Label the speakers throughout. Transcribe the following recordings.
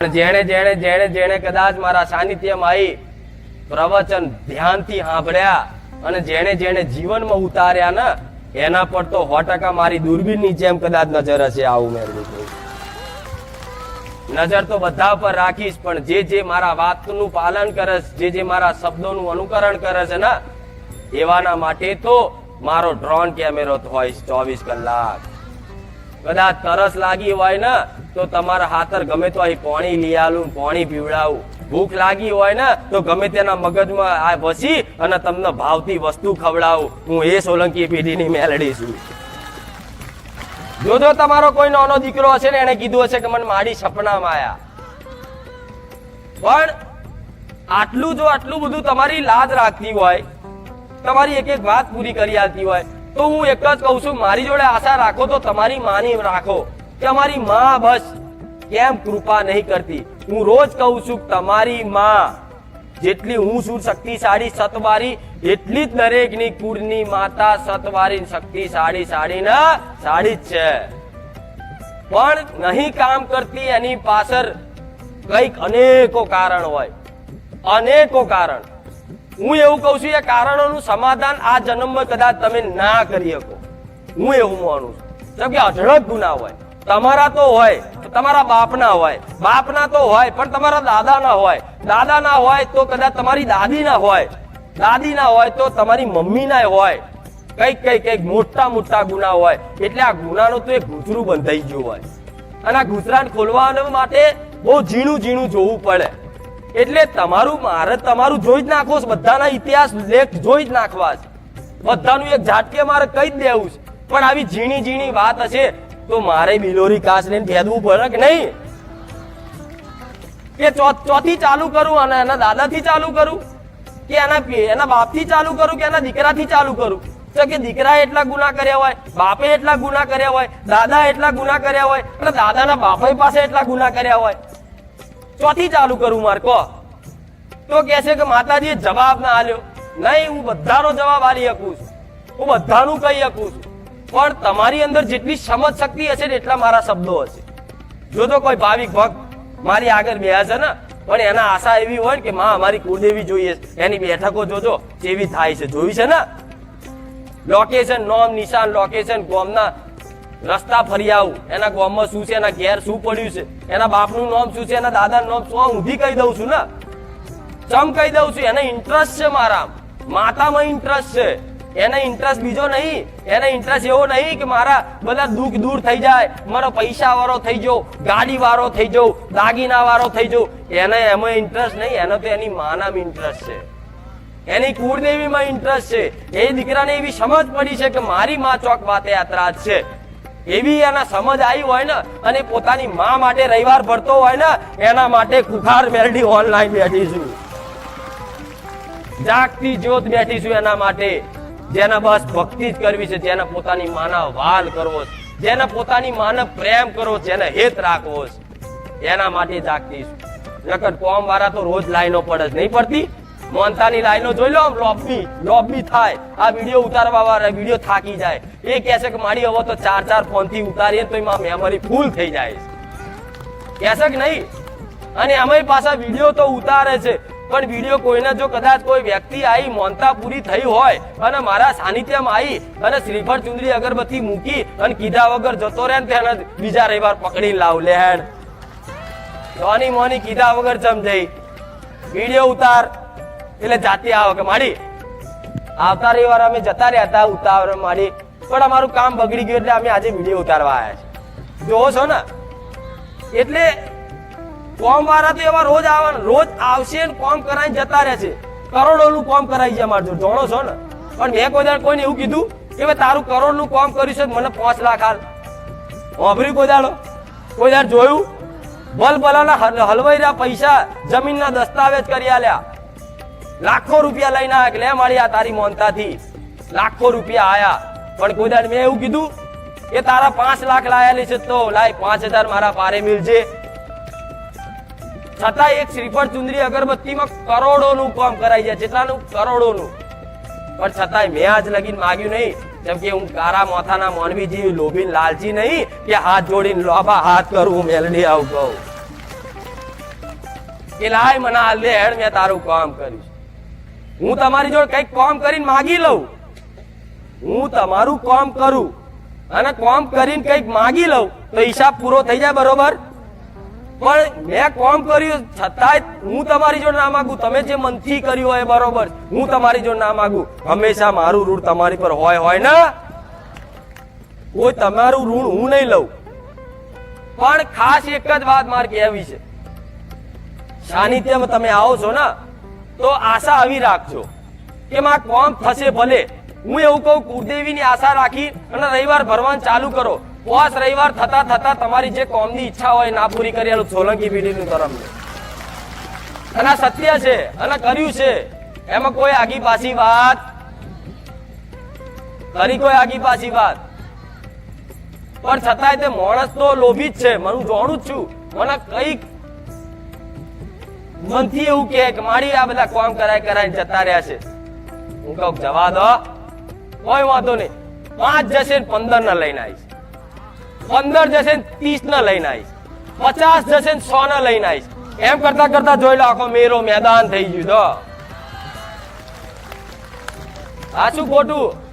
Speaker 1: જેણે જેણે જેણે જેણે કદાચ મારા સાનિધ્યમાં પ્રવચન ધ્યાનથી સાંભળ્યા અને જેણે જેણે જીવનમાં ઉતાર્યા ને એના પર તો સો મારી દૂરબીનની જેમ કદાચ નજર હશે આવું મેં નજર તો બધા પર રાખીશ પણ જે જે મારા વાતનું પાલન કરે છે, જે જે મારા શબ્દોનું અનુકરણ કરે છે ને એવાના માટે તો મારો ડ્રોન કેમેરો હોય ચોવીસ કલાક. કદાચ તરસ લાગી હોય ને, તો તમારા હાથર ગમે તો અહીં પાણી લઈ આલું, પાણી પીવડાવું. ભૂખ લાગી હોય ને, તો ગમે તેના મગજમાં આ વસી અને તમને ભાવતી વસ્તુ ખવડાવું. હું એ સોલંકી પેઢીની મેલડી છું. જોજો તમારો કોઈ નાનો દીકરો હશે ને, એને કીધું હશે કે મને મારી સપના આયા પણ આટલું જો આટલું બધું તમારી લાજ રાખતી હોય, તમારી એક એક વાત પૂરી કરી આવતી હોય તો હું એક જ કહું છું, મારી જોડે આશા રાખો તો તમારી માની રાખો કે અમારી માં બસ કેમ કૃપા નહીં કરતી. હું રોજ કહું છું, તમારી માં જેટલી હું છું શક્તિશાળી, સતવારી, એટલી જ દરેકની કુળની માતા સતવારી, શક્તિશાળી સાડી ના સાડી જ છે. પણ નહીં કામ કરતી એની પાછળ કંઈક અનેકો કારણ હોય. અનેકો કારણ. હું એવું કહું છું, એ કારણોનું સમાધાન આ જન્મમાં કદાચ તમે ના કરી શકો. હું એવું માનું છું. જેમ કે અઢળક ગુના હોય, તમારા તો હોય તમારા બાપના હોય, બાપના તો હોય, પણ તમારા દાદાના હોય. દાદાના હોય તો કદાચ તમારી દાદીના હોય. દાદીના હોય તો તમારી મમ્મીના હોય. કંઈક કંઈક કંઈક મોટા મોટા ગુના હોય. એટલે આ ગુનાનો તો એક ગૂંચરું બંધાઈ ગયું હોય. અને આ ગુજરાન ખોલવા માટે બહુ ઝીણું ઝીણું જોવું પડે. એટલે તમારું મારે તમારું જોઈ જ નાખવો છે. બધાના ઇતિહાસ લેખ જોઈ જ નાખવા છે. બધાનું એક ઝાટકે મારે કહી જ દેવું છે. પણ આવી ઝીણી ઝીણી વાત હશે તો મારે બિલોરી કાચ લઈને ભેદવું પડે કે નહીં? કે ચોથી ચાલુ કરું અને એના દાદાથી ચાલુ કરું? કે એના એના બાપથી ચાલુ કરું કે એના દીકરાથી ચાલુ કરું? તો કે દીકરાએ એટલા ગુના કર્યા હોય, બાપે એટલા ગુના કર્યા હોય, દાદા એટલા ગુના કર્યા હોય, અને દાદાના બાપા પાસે એટલા ગુના કર્યા હોય. ચોથી ચાલુ કરું માર, કો. તો કે છે કે માતાજીએ જવાબ ના આલ્યો. નહીં, હું બધાનો જવાબ આલી શકું છું. હું બધાનું કહી શકું છું. પણ તમારી અંદર જેટલી સમજ શક્તિ હશે ને એટલા મારા શબ્દો હશે. જો તો કોઈ ભાવિક ભક્ત મારી આગળ બે છે ને, પણ એના આશા એવી હોય કે માં, અમારી કુળદેવી જોઈએ. એની બેઠકો જોજો કેવી થાય છે. જોઈ છે ને? લોકેશન નોમ, નિશાન લોકેશન ગોમના રસ્તા ફરી આવું. એના ગોમમાં શું છે? એના ઘેર શું પડ્યું છે? એના બાપનું નામ શું છે? એના દાદાનું નામ શું? હું કહી દઉં છું ને? ચમ કહી દઉં છું, એને ઇન્ટરેસ્ટ છે મારા માતામાં ઇન્ટરેસ્ટ છે. એને ઇન્ટરેસ્ટ બીજો નહીં. એને ઇન્ટરેસ્ટ એવો નહીં કે મારા બધા દુઃખ દૂર થઈ જાય. મારો પૈસા વાળો થઈ જાઉં ગાડી વાળો થઈ જાઉં દાગીના વાળો થઈ જાઉં એને એમાં ઇન્ટરેસ્ટ નહીં. એનો તો એની માનામાં ઇન્ટરેસ્ટ છે. એની કુળદેવીમાં ઇન્ટરેસ્ટ છે. એ દીકરાને એવી સમજ પડી છે કે મારી માં ચોક વાતે યાત્રા છે. એવી એના સમજ આવી હોય ને, અને પોતાની માં માટે રવિવાર ભરતો હોય ને, એના માટે કુખાર મેરડી ઓનલાઈન બેઠી છું જાગતી જ્યોત બેઠી છું એના માટે. જેને બસ ભક્તિ જ કરવી છે, જેને પોતાની માના વાલ કરવો છે, જેને પોતાની માને પ્રેમ કરવો છે, જેને હેત રાખવો છે, એના માટે જાગતી છું નકર કોમ વાળા તો રોજ લાઈનો પડે નહીં પડતી. મોનતાની લાઈનો જોઈ લો લોબી લોબી થાય. આ વીડિયો ઉતારવા વાળા વીડિયો થાકી જાય. એ કહે છે કે મારી હવે તો ચાર ચાર ફોનથી ઉતારીએ તો એમાં મેમરી ફૂલ થઈ જાય કહેશે કે નહીં? અને એમાંય પાછા વીડિયો તો ઉતારે છે. પણ વીડિયો કોઈને જો કદાચ કોઈ વ્યક્તિ આવી મોનતા પૂરી થઈ હોય, અને મારા સાનિધ્યમાં આવી અને શ્રીફળ ચુંદડી અગરબત્તી મૂકી, અને કીધા વગર જતો રહે ને તેને બીજા રવિવાર પકડીને લાવ લેણ જોની મોની કીધા વગર જમ જઈ? વીડિયો ઉતાર. એટલે જાતે આવક કે માડી, આવતા રવિવાર અમે જતા રહ્યા હતા, ઉતાવળ માડી. પણ અમારું કામ બગડી ગયું એટલે અમે આજે વીડિયો ઉતારવા આવ્યા છે જોવો છો ને? એટલે કોમ વાળા તો એવા રોજ આવવાના, રોજ આવશે ને કોમ કરાઈને જતા રહેશે કરોડોનું કોમ કરાઈ જાય મારજો જોણો છો ને? પણ મેં કોઈ દાડ કોઈને એવું કીધું કે ભાઈ તારું કરોડનું કોમ કર્યું છે મને પાંચ લાખ હાલ વાપર્યું કોઈ દાડો? કોઈ દાડ જોયું? બલ બલાના હલવાઈ રહ્યા પૈસા જમીનના દસ્તાવેજ કરી આલ્યા. લાખો રૂપિયા લઈને આવ્યા લે મળ્યા તારી મોનતાથી. લાખો રૂપિયા આયા. પણ કોઈ મેં એવું કીધું કે તારા પાંચ લાખ લાયેલી છે તો લાય પાંચ હજાર મારા પારે મિલજે. છતાં એક શ્રીફળ ચુંદરી અગરબત્તીમાં કરોડોનું કામ કરાઈ જાય જેટલાનું કરોડોનું. પણ છતાંય મેં આજ લગીન માગ્યું નહીં જેમ કે હું કારા મોથાના મોનવી જેવી, લોભીન લાલચી નહીં, કે હાથ જોડીને લોભા હાથ કરું, મેલડી આવું કહું. કે લાય મને આ હેડ મેં તારું કામ કર્યું. હું તમારી જોડે કંઈક કામ કરીને માગી લઉં. હું તમારું કામ કરું અને કામ કરીને કંઈક માગી લઉં. તો હિસાબ પૂરો થઈ જાય, બરોબર? પણ મેં કામ કર્યું છતાંય હું તમારી જોડે ના માગું. તમે જે મનથી કર્યું હોય બરોબર. હું તમારી જોડે ના માગું. હંમેશા મારું ઋણ તમારી પર હોય હોય ને? કોઈ તમારું ઋણ હું નહીં લઉં. પણ ખાસ એક જ વાત મારે કહેવી છે. સાનિધ્યમાં તમે આવો છો ને તો આશા આવી રાખજો. કે માં કોમ થશે ભલે. હું એવું કહું, કુળદેવીની આશા રાખી અને રવિવાર ભરવાનું ચાલુ કરો. પોસ રવિવાર થતા થતા તમારી જે કોમની ઈચ્છા હોય ના પૂરી કરી આલું સોલંકી પેઢીનું તરફ અને સત્ય છે, અને કર્યું છે. એમાં કોઈ આગી પાછી વાત. કરી કોઈ આગી પાછી વાત. પણ છતાંય તે માણસ તો લોભી જ છે. હું જાણું જ છું. મને કંઈક મનથી એવું કે મારી આ બધા કોમ કરાય કરાય જતા રહ્યા છે. હું કહું જવા દો. કોઈ વાંધો નહીં. પાંચ જશે ને પંદર ના લઈને આવીશ. પંદર જશે ને ત્રીસ ના લઈને આવીશ. પચાસ જશે ને સો ના લઈને આવીશ. એમ કરતા કરતા જોઈ લો, આખો મેરો મેદાન થઈ ગયું તો આ શું ખોટું?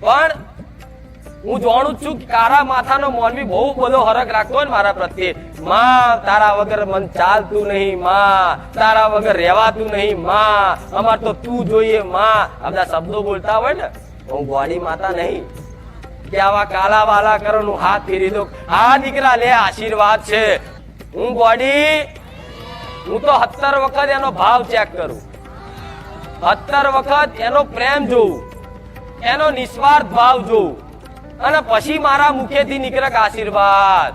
Speaker 1: પણ હું જાણું છું કે કારા માથાનો મોલવી બહુ બધો હરક રાખતો ને મારા પ્રત્યે. માં, તારા વગર મન ચાલતું નહીં, માં. તારા વગર રહેવાતું નહીં, માં. અમાર તો તું જોઈએ, માં. આ બધા શબ્દો બોલતા હોય ને, હું ગોળી માતા નહીં. કે આવા કાલા વાલા કરો નું હાથ ફેરી દો. હા દીકરા લે આશીર્વાદ છે. હું ગોડી, હું તો સત્તર વખત એનો ભાવ ચેક કરું. સત્તર વખત એનો પ્રેમ જોઉં. એનો નિસ્વાર્થ ભાવ જોઉં. અને પછી મારા મુખેથી નીકળે કે આશીર્વાદ.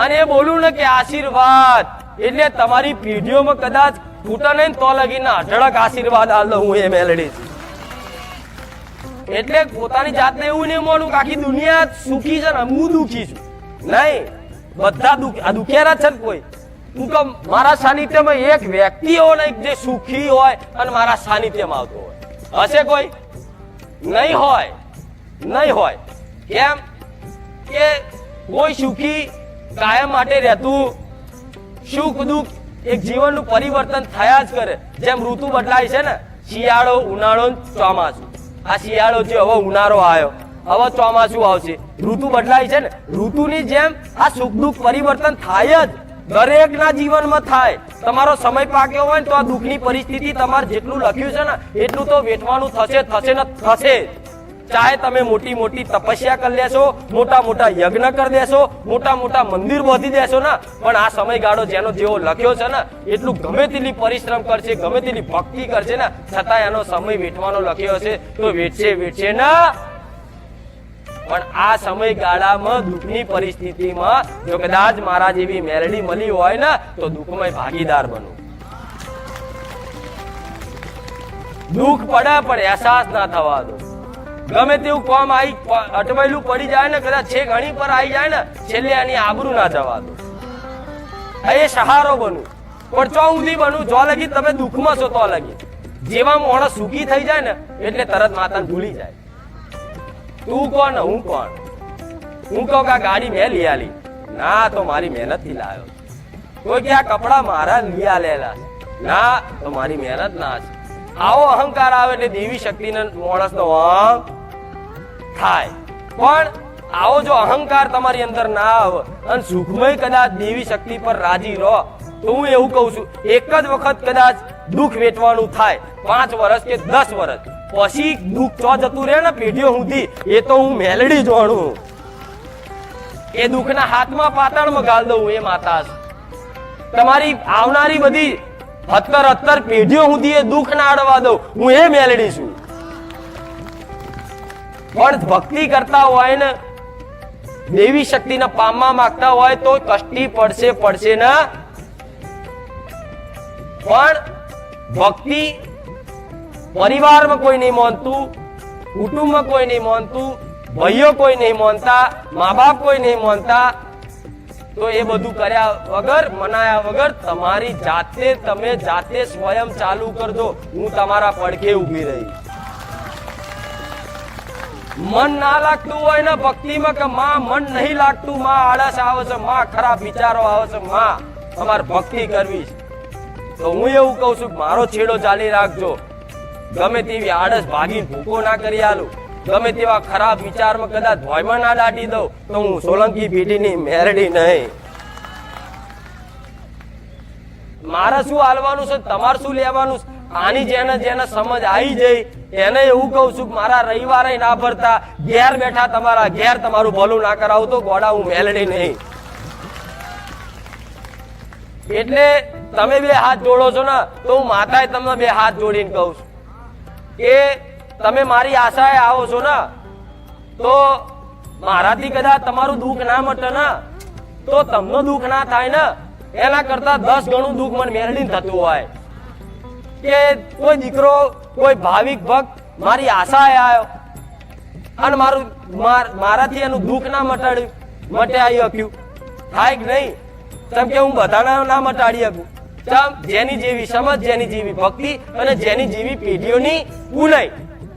Speaker 1: અને એ બોલું ને કે આશીર્વાદ. એટલે તમારી પેઢીઓમાં કદાચ તૂટે નહીં ને તો લગીને અઢળક આશીર્વાદ આલો હું એ મેલડી. એટલે પોતાની જાતને એવું નહીં માનું કે આખી દુનિયા સુખી છે ને હું દુખી છું. નહીં, બધા દુખિયારા છે ને કોઈ. હું તો મારા સાનિધ્યમાં એક વ્યક્તિ એવો નહીં જે સુખી હોય અને મારા સાનિધ્યમાં આવતો હોય. હશે કોઈ? નહીં હોય. નહીં હોય. કેમ કે કોઈ સુખી કાયમ માટે રહેતું સુખ દુઃખ એક જીવનનું પરિવર્તન થયા જ કરે. જેમ ઋતુ બદલાય છે ને, શિયાળો, ઉનાળો ચોમાસું. આ શિયાળો છે, હવે ઉનાળો આવ્યો. હવે ચોમાસું આવશે. ઋતુ બદલાય છે ને, ઋતુની જેમ આ સુખ દુઃખ પરિવર્તન થાય જ. દરેકના જીવનમાં થાય. તમારો સમય પાક્યો હોય ને તો આ દુઃખની પરિસ્થિતિ તમારે જેટલું લખ્યું છે ને, એટલું તો વેઠવાનું થશે થશે ને થશે. ચાહે તમે મોટી મોટી તપસ્યા કરી લેશો, મોટા મોટા યજ્ઞ કરી દેશો, મોટા મોટા મંદિર બાંધી દેશો ને. પણ આ સમયગાળો જેનો જેવો લખ્યો છે ને, એટલું ગમે તેટલી પરિશ્રમ કરશે, ગમે તેટલી ભક્તિ કરશે ને છતાં એનો સમય વેઠવાનો લખ્યો હશે તો વેઠશે વેઠશે ના. પણ આ સમયગાળામાં દુઃખની પરિસ્થિતિમાં, જો કદાચ મારા જેવી મેલડી મળી હોય ને, તો દુઃખમય ભાગીદાર બનો. દુઃખ પડે, પણ અહેસાસ ના થવા દો. ગમે તેવું કોમ આવી અટવાયેલું પડી જાય ને, કદાચ છે ઘણી પર આવી જાય ને, છેલ્લે આની આબરૂ ના જવા દો. એ સહારો બનું પણ ચો ઉધી બનું જો લગી તમે દુઃખમાં છો તો લગી. જેવા માણસ સુખી થઈ જાય ને, એટલે તરત માતાને ભૂલી જાય. તું કોણ? હું કોણ? હું કહું કે ગાડી મેં લઈ આલી. ના, તો મારી મહેનતથી લાવ્યો. કોઈ કે આ કપડા મારા લઈ આલેલા. ના, તો મારી મહેનત ના છે. આવો અહંકાર આવે એટલે દેવી શક્તિને માણસનો અહં થાય. પણ આવો જો અહંકાર તમારી અંદર ના આવે અને સુખમય કદાચ દેવી શક્તિ પર રાજી રહો, તો હું એવું કહું છું, એક જ વખત કદાચ દુઃખ વેઠવાનું થાય, પાંચ વર્ષ કે દસ વર્ષ પછી દુઃખ તો જતું રહે ને પેઢીઓ સુધી, એ તો હું મેલડી જોણું. એ દુઃખના હાથમાં પાતાળમાં ગાળ દઉં એ માતા તમારી આવનારી બધી હત્તર હત્તર પેઢીઓ સુધી એ દુઃખ ના અડવા દઉં, હું એ મેલડી છું. પણ ભક્તિ કરતા હોય ને, દેવી શક્તિને પામવા માંગતા હોય તો કષ્ટી પડશે પડશે ના. પણ ભક્તિ પરિવારમાં કોઈ નહીં માનતું, કુટુંબમાં કોઈ નહીં માનતું, ભાઈઓ કોઈ નહીં માનતા, મા બાપ કોઈ નહીં માનતા, તો એ બધું કર્યા વગર, મનાયા વગર તમારી જાતે તમે જાતે સ્વયં ચાલુ કરજો. હું તમારા પડખે ઊભી રહી. મન ના લાગતું હોય ને ભક્તિમાં કે માં, મન નહીં લાગતું, માં આળસ આવે છે, માં ખરાબ વિચારો આવે છે, માં, અમારે ભક્તિ કરવી છે. તો હું એવું કહું છું મારો છેડો ચાલી રાખજો. ગમે તેવી આળસ ભાગી ભૂકો ના કરી આલું. ગમે તેવા ખરાબ વિચારમાં કદાચ ભોયમાં ના દાટી દઉં, તો હું સોલંકી પેઢીની મેરડી નહીં. મારે શું હાલવાનું છે? તમારે શું લેવાનું છે? આની જેને જેને સમજ આવી જઈ, એને એવું કહું છું કે મારા રવિવારે ના ભરતા ઘેર બેઠા તમારા ઘેર તમારું ભલું ના કરાવું તો ગોડા હું મેલડી નહીં. એટલે તમે બે હાથ જોડો છો ને, તો હું માતાએ તમને બે હાથ જોડીને કહું છું કે તમે મારી આશાએ આવો છો ને, તો મારાથી કદાચ તમારું દુઃખ ના મટે ને, તો તમને દુઃખ ના થાય ને, એના કરતા દસ ગણું દુઃખ મને મેળવીને થતું હોય. કે કોઈ દીકરો, કોઈ ભાવિક ભક્ત મારી આશાએ આવ્યો અને મારું, માર- મારાથી એનું દુઃખ ના મટાડ્યું મટાડી શક્યું થાય કે નહીં? કેમ કે હું બધાના ના મટાડી શકું ચમ જેની જેવી સમજ, જેની જેવી ભક્તિ અને જેની જેવી પેઢીઓની ઉનાઈ,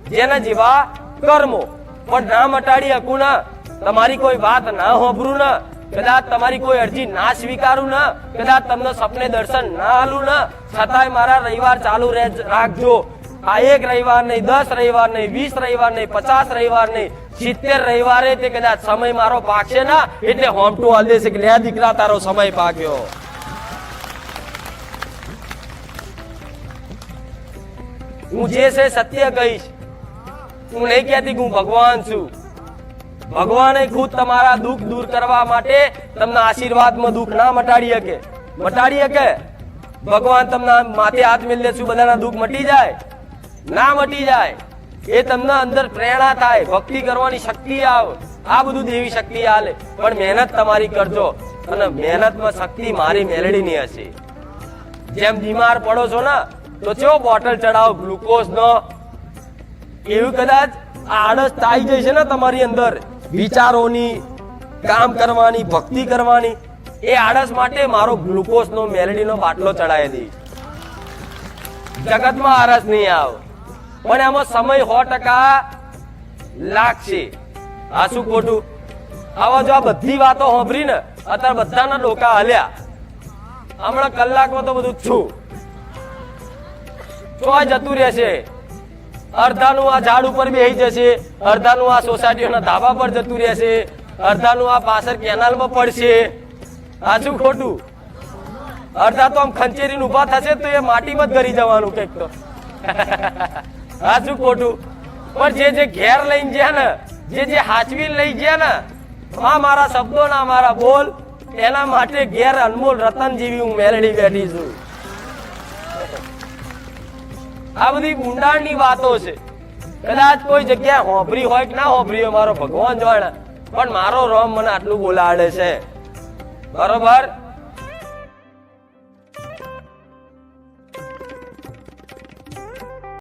Speaker 1: જેના જેવા કર્મો. પણ ના મટાડી શકું ના. તમારી કોઈ વાત ના હોભરું ના. કદાચ તમારી કોઈ અરજી ના સ્વીકારું ના, કદાચ તમને સપને દર્શન ના આલું ના, છતાંય મારા રવિવાર ચાલુ રાખજો. આ એક રવિવાર નહીં, દસ રવિવાર નહીં, વીસ રવિવાર નહીં, પચાસ રવિવાર નહીં, સિત્તેર રવિવારે તે કદાચ સમય મારો પાકશે ના, એટલે હોમટું હાલ દેશે કે લે દીકરા, તારો સમય પાક્યો. હું જે છે સત્ય કહીશ. હું નહીં કહેતી હું ભગવાન છું. ભગવાને ખુદ તમારા દુઃખ દૂર કરવા માટે તમને આશીર્વાદમાં દુઃખ ના મટાડી શકે. મટાડી શકે? ભગવાન તમને માથે હાથ મેળવે શું બધાના દુઃખ મટી જાય? ના મટી જાય. એ તમને અંદર પ્રેરણા થાય, ભક્તિ કરવાની શક્તિ આવે. આ બધું દેવી શક્તિ હાલે પણ મહેનત તમારી કરજો. અને મહેનતમાં શક્તિ મારી મેલડીની હશે. જેમ બીમાર પડો છો ને, તો ચેવો બોટલ ચડાવો ગ્લુકોઝ નો એવું કદાચ આળસ થાય જશે ને તમારી અંદર. વિચારોની, કામ કરવાની, ભક્તિ કરવાની, એ આળસ માટે મારો ગ્લુકોઝ નો મેલેડીનો બાટલો ચડાવી દઈશ જગતમાં આળસ નહીં આવે. પણ એમાં સમય સો ટકા લાગશે. આ શું ખોટું. આવા જો આ બધી વાતો સાંભળી ને અત્યારે બધાના ડોકા હલ્યા. હમણાં કલાકમાં તો બધું છું. ચોય જતું રહેશે. અડધાનું આ ઝાડ ઉપર બેસી જશે અડધાનું આ સોસાયટીઓના ધાબા પર જતું રહેશે અડધાનું આ પાછળ કેનાલમાં પડશે. શું ખોટું? અડધા તો આમ ખંચેરીને ઊભા થશે તો એ માટીમાં જ ગરી જવાનું કંઈક તો. શું ખોટું? પણ જે જે ઘેર લઈને ગયા ને, જે જે હાચવી લઈ ગયા ને, આ મારા શબ્દો ના મારા બોલ, એના માટે ઘેર અનમોલ રતન જેવી હું મેળવી બેઠી છું. આ બધી ઊંડાણની વાતો છે. કદાચ કોઈ જગ્યાએ હોભરી હોય કે ના હોભરી હોય, મારો ભગવાન જાણે. પણ મારો રોમ મને આટલું બોલાડે છે. બરોબર?